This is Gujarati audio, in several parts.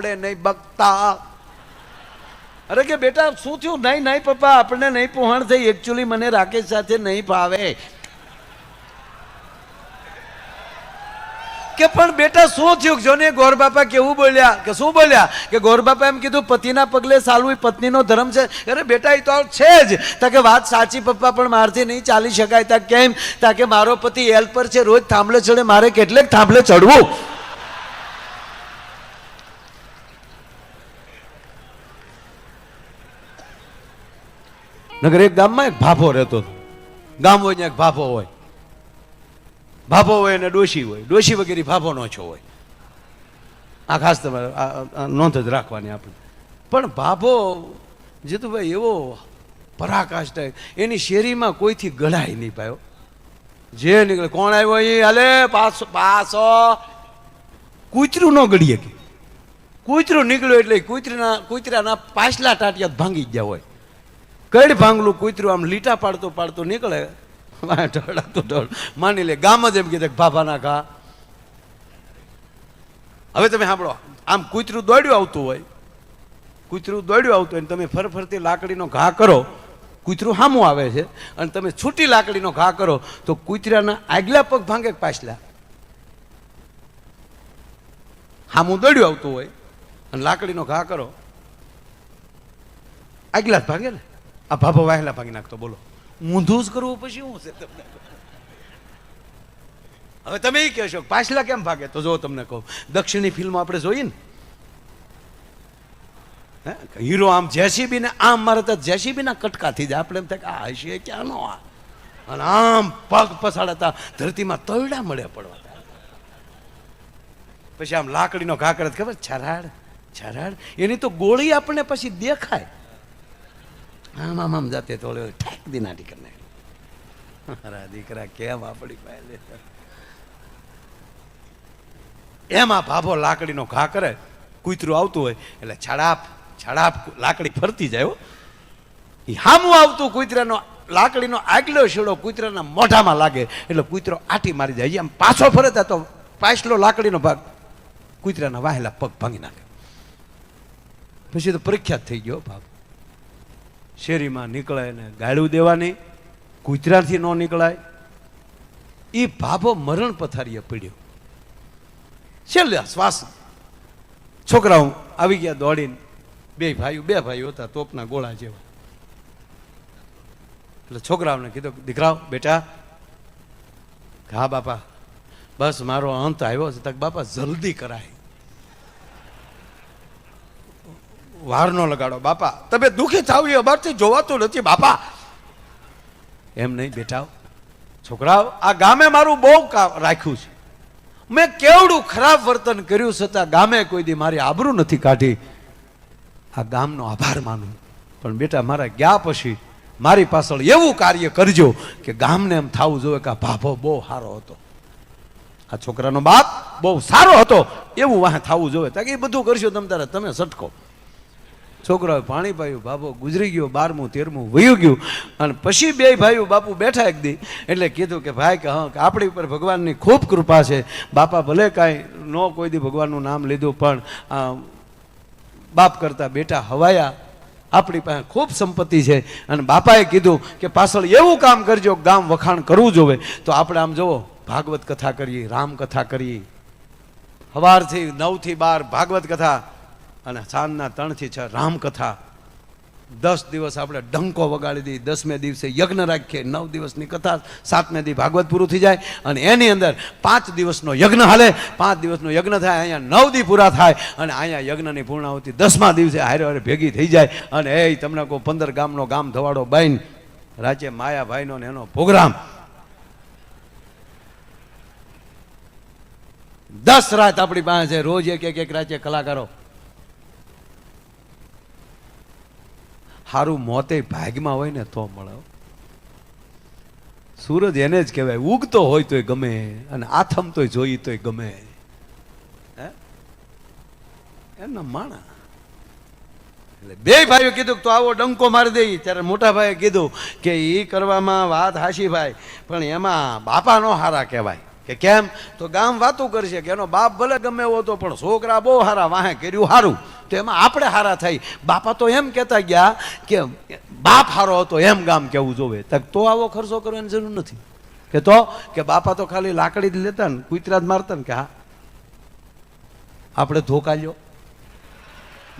આપણે નહીં બગતા. અરે કે બેટા, શું થયું? નહીં નહીં પપ્પા, આપણને નહીં પહોંચ થઈ. એકચ્યુઅલી મને રાકેશ સાથે નહીં ફાવે. કે પણ બેટા, શું થયું? જો ને ગોર બાપા કેવું બોલ્યા? કે શું બોલ્યા? કે ગોર બાપા એમ કીધું, પતિના પગલે સાલું, એ પત્નીનો ધર્મ છે. અરે બેટા, એ તો છે જ. તા કે વાત સાચી પપ્પા, પણ મારથી નહીં ચાલી શકાય. તા કેમ તા કે મારો પતિ એલ પર છે. રોજ થાંભલે ચડે. મારે કેટલેક થાંભલે ચડવું. નગર એક ગામમાં એક ભાભો રહેતો હતો. ગામ હોય ત્યાં એક ભાભો હોય. ભાભો હોય અને ડોશી હોય. ડોશી વગેરે ભાભો નો છો હોય. આ ખાસ તમારે નોંધ જ રાખવાની આપણે. પણ ભાભો, જીતુભાઈ, એવો ટાઈપ એની શેરીમાં કોઈથી ગળાય નહીં પાયો જે નીકળે, કોણ આવ્યો એ? હાલે પાસો પાસો કૂતરું ન ગળીએ કે. કૂતરું નીકળ્યું એટલે કૂતરીના, કૂતરાના પાછલા ટાટિયા ભાંગી ગયા હોય. કઈ ભાંગલું કૂતરું આમ લીટા પાડતો પાડતો નીકળે. ઢળાતું ઢળ. માની લે, ગામ જ એમ કીધે ભાભાના ઘા. હવે તમે સાંભળો, આમ કૂતરું દોડ્યું આવતું હોય, કૂતરું દોડ્યું આવતું હોય તમે ફર ફરતી લાકડીનો ઘા કરો, કૂતરું સામું આવે છે, અને તમે છૂટી લાકડીનો ઘા કરો, તો કૂતરાના આગલા પગ ભાંગે પાછલા? હામું દોડ્યું આવતું હોય, અને લાકડીનો ઘા કરો. આગલા ભાગે ને? આ ભાભો વાહેલા ભાગી નાખતો, બોલો. ઊંધું જ કરવું પછી શું છે તમને? હવે તમે એ કહેશો પાછલા કેમ ભાગે? તો જો તમને કહું. દક્ષિણી ફિલ્મ આપણે જોઈએ ને? હીરો આમ જેસીબી ને આમ મારે તો જેસીબી ના કટકાથી જ આપણે એમ થાય કે આ હશે ક્યાંનો આ? અને આમ પગ પસાડતા ધરતીમાં તળડા મળે પડવા પછી આમ લાકડીનો ઘા ખબર? છરાડ છરાડ. એની તો ગોળી આપણને પછી દેખાય. આમ આમ આમ જાતે તો ઠેક દી નાટી કરી મારા દીકરા કેમ આપણી પાસે? એમાં ભાભો લાકડીનો ઘા કરે, કૂતરું આવતું હોય, એટલે છડાપ છડાપ લાકડી ફરતી જાય એ હામું આવતું કૂતરાનો, લાકડીનો આગલો છેડો કૂતરાના મોઢામાં લાગે, એટલે કૂતરો આટી મારી જાય. આમ પાછો ફરે તો પાછલો લાકડીનો ભાગ કૂતરાના વાહેલા પગ ભાંગી નાખે. પછી તો પ્રખ્યાત થઈ ગયો ભાગ શેરીમાં નીકળે ને ગાળું દેવાની, કૂતરાથી ન નીકળાય. એ ભાભો મરણ પથારીએ પડ્યો. છેલ્લે શ્વાસ. છોકરાઓ આવી ગયા દોડીને. બે ભાઈઓ બે ભાઈઓ હતા, તોપના ગોળા જેવા. એટલે છોકરાઓને કીધું, દીકરાઓ, બેટા હા બાપા, બસ મારો અંત આવ્યો છે તક બાપા જલ્દી કરાય. વાર નો લગાડો, બાપા. તમે દુઃખી થાવ એ અમારથી જોવાતું નથી, બાપા. એમ નહીં બેટા છોકરાઓ, આ ગામે મારું બહુ રાખ્યું છે. મેં કેવડું ખરાબ વર્તન કર્યું છતાં ગામે કોઈ દી મારી આબરૂ નથી કાઢી. આ ગામનો આભાર માનું. પણ બેટા, મારા ગયા પછી મારી પાછળ એવું કાર્ય કરજો કે ગામને એમ થવું જોઈએ કે આ ભાભો બહુ સારો હતો. આ છોકરાનો બાપ બહુ સારો હતો, એવું વાહ થવું જોઈએ. તાકે બધું કરશો તમે તારે, તમે સટકો. છોકરાએ પાણી પાયું બાપો ગુજરી ગયો, બારમું, તેરમું, વયું ગયું. અને પછી બે ભાઈઓ બાપુ બેઠા એક દી. એટલે કીધું કે, ભાઈ, કે હા આપણી ઉપર ભગવાનની ખૂબ કૃપા છે. બાપા ભલે કાંઈ ન કોઈ દી ભગવાનનું નામ લીધું, પણ બાપ કરતા બેટા હવાયા. આપણી પાસે ખૂબ સંપત્તિ છે. અને બાપાએ કીધું કે, પાછળ એવું કામ કરજો ગામ વખાણ કરવું જોવે. તો આપણે આમ જુઓ ભાગવત કથા કરીએ રામ કથા કરીએ. સવારથી નવથી બાર ભાગવત કથા. અને સાંજના ત્રણથી છ રામકથા. દસ દિવસ આપણે ડંકો વગાડી દઈએ દસમે દિવસે યજ્ઞ રાખીએ, નવ દિવસની કથા, સાતમે દી ભાગવત પૂરું થઈ જાય અને એની અંદર પાંચ દિવસનો યજ્ઞ હાલે. પાંચ દિવસનો યજ્ઞ થાય, અહીંયા નવ દી પૂરા થાય અને અહીંયા યજ્ઞની પૂર્ણાહુતિ દસમા દિવસે હારે હારે ભેગી થઈ જાય. અને એ તમને કહું, પંદર ગામનો ગામ ધવાડો બાઈન રાજ્ય માયાભાઈનો ને એનો પ્રોગ્રામ. દસ રાત આપણી પાસે રોજ એક એક રાજ્ય કલાકારો સારું મોતે ભાગમાં હોય ને તો મળે સૂરજ એને જ કહેવાય, ઉગતો હોય તોય ગમે, અને આથમ તોય જોઈ તોય ગમે. હે? એમના માણા. એટલે બે ભાઈઓ કીધું તો આવો ડંકો મારી દઈ ત્યારે મોટા ભાઈએ કીધું કે એ કરવામાં વાત હાશી ભાઈ, પણ એમાં બાપા નો હારા કહેવાય. કે કેમ? તો ગામ વાતું કરશે કે એનો બાપ ભલે ગમે એવો હતો, પણ છોકરા બહુ હારા, વાહે કર્યું સારું તો એમાં આપણે હારા થઈ. બાપા તો એમ કહેતા ગયા કે બાપ હારો હતો, એમ ગામ કેવું જોવે. તક તો આવો ખર્ચો કરવાની જરૂર નથી. કે તો? કે બાપા તો ખાલી લાકડી જ લેતા ને, કુતરા જ મારતા ને કે હા. આપણે ધોકા લ્યો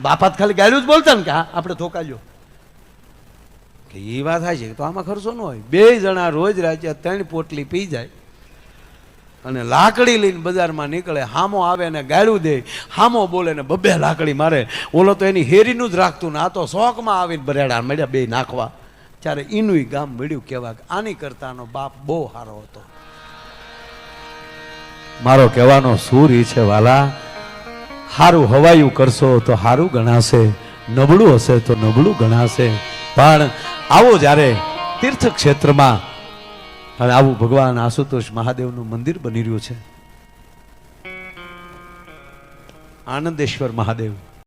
બાપા ખાલી ગાયું જ બોલતા ને કે હા, આપણે ધોકા લ્યો કે એ વાત થાય છે તો આમાં ખર્ચો ન હોય. બે જણા રોજ રાજ્ય ત્રણ પોટલી પી જાય. અને લાકડી લઈને બજારમાં નીકળે, હામો આવે ને ગાળું દે, હામો બોલે ને બબ્બે લાકડી મારે. ઓલો તો એની હેરીનું જ રાખતું ને આ તો શોખમાં આવીને બરેડા મળ્યા બે નાખવા. ત્યારે એનું ગામ મળ્યું કહેવા આની કરતાનો બાપ બહુ સારો હતો. મારો કહેવાનો સૂર ઈ છે, વાલા સારું હવાયું કરશો તો સારું ગણાશે, નબળું હશે તો નબળું ગણાશે. પણ આવો જ્યારે તીર્થ ક્ષેત્રમાં અને આવું ભગવાન આશુતોષ મહાદેવનું મંદિર બની રહ્યું છે. આનંદેશ્વર મહાદેવ.